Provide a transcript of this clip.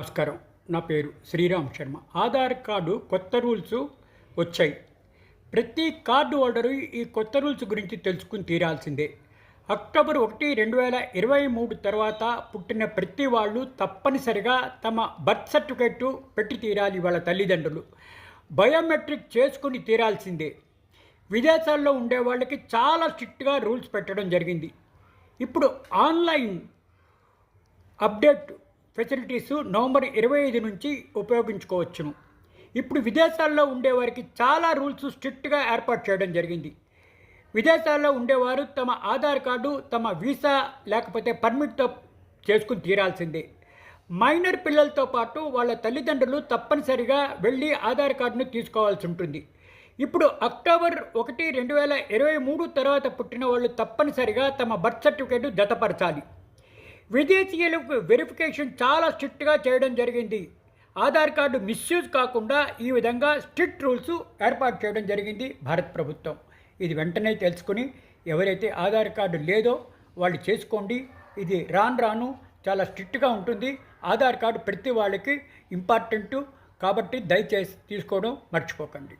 నమస్కారం. నా పేరు శ్రీరామ్ శర్మ. ఆధార్ కార్డు కొత్త రూల్స్ వచ్చాయి. ప్రతి కార్డు హోల్డరు ఈ కొత్త రూల్స్ గురించి తెలుసుకుని తీరాల్సిందే. అక్టోబర్ ఒకటి రెండు వేల ఇరవై మూడు తర్వాత పుట్టిన ప్రతి వాళ్ళు తప్పనిసరిగా తమ బర్త్ సర్టిఫికేట్ పెట్టి తీరాలి వాళ్ళ తల్లిదండ్రులు. బయోమెట్రిక్ చేసుకుని తీరాల్సిందే. విదేశాల్లో ఉండే వాళ్ళకి చాలా స్ట్రిక్ట్గా రూల్స్ పెట్టడం జరిగింది. ఇప్పుడు ఆన్లైన్ అప్డేట్ ఫెసిలిటీస్ నవంబర్ ఇరవై ఐదు నుంచి ఉపయోగించుకోవచ్చును. ఇప్పుడు విదేశాల్లో ఉండేవారికి చాలా రూల్స్ స్ట్రిక్ట్గా ఏర్పాటు చేయడం జరిగింది. విదేశాల్లో ఉండేవారు తమ ఆధార్ కార్డు తమ వీసా లేకపోతే పర్మిట్తో చేసుకుని తీరాల్సిందే. మైనర్ పిల్లలతో పాటు వాళ్ళ తల్లిదండ్రులు తప్పనిసరిగా వెళ్ళి ఆధార్ కార్డును తీసుకోవాల్సి ఉంటుంది. ఇప్పుడు అక్టోబర్ ఒకటి రెండు వేల ఇరవై మూడు తర్వాత పుట్టిన వాళ్ళు తప్పనిసరిగా తమ బర్త్ సర్టిఫికేట్ జతపరచాలి. విదేశీయులకు వెరిఫికేషన్ చాలా స్ట్రిక్ట్గా చేయడం జరిగింది. ఆధార్ కార్డు మిస్యూజ్ కాకుండా ఈ విధంగా స్ట్రిక్ట్ రూల్స్ ఏర్పాటు చేయడం జరిగింది భారత ప్రభుత్వం. ఇది వెంటనే తెలుసుకుని ఎవరైతే ఆధార్ కార్డు లేదో వాళ్ళు చేసుకోండి. ఇది రాను రాను చాలా స్ట్రిక్ట్గా ఉంటుంది. ఆధార్ కార్డు ప్రతి వాళ్ళకి ఇంపార్టెంటు కాబట్టి దయచేసి తీసుకోవడం మర్చిపోకండి.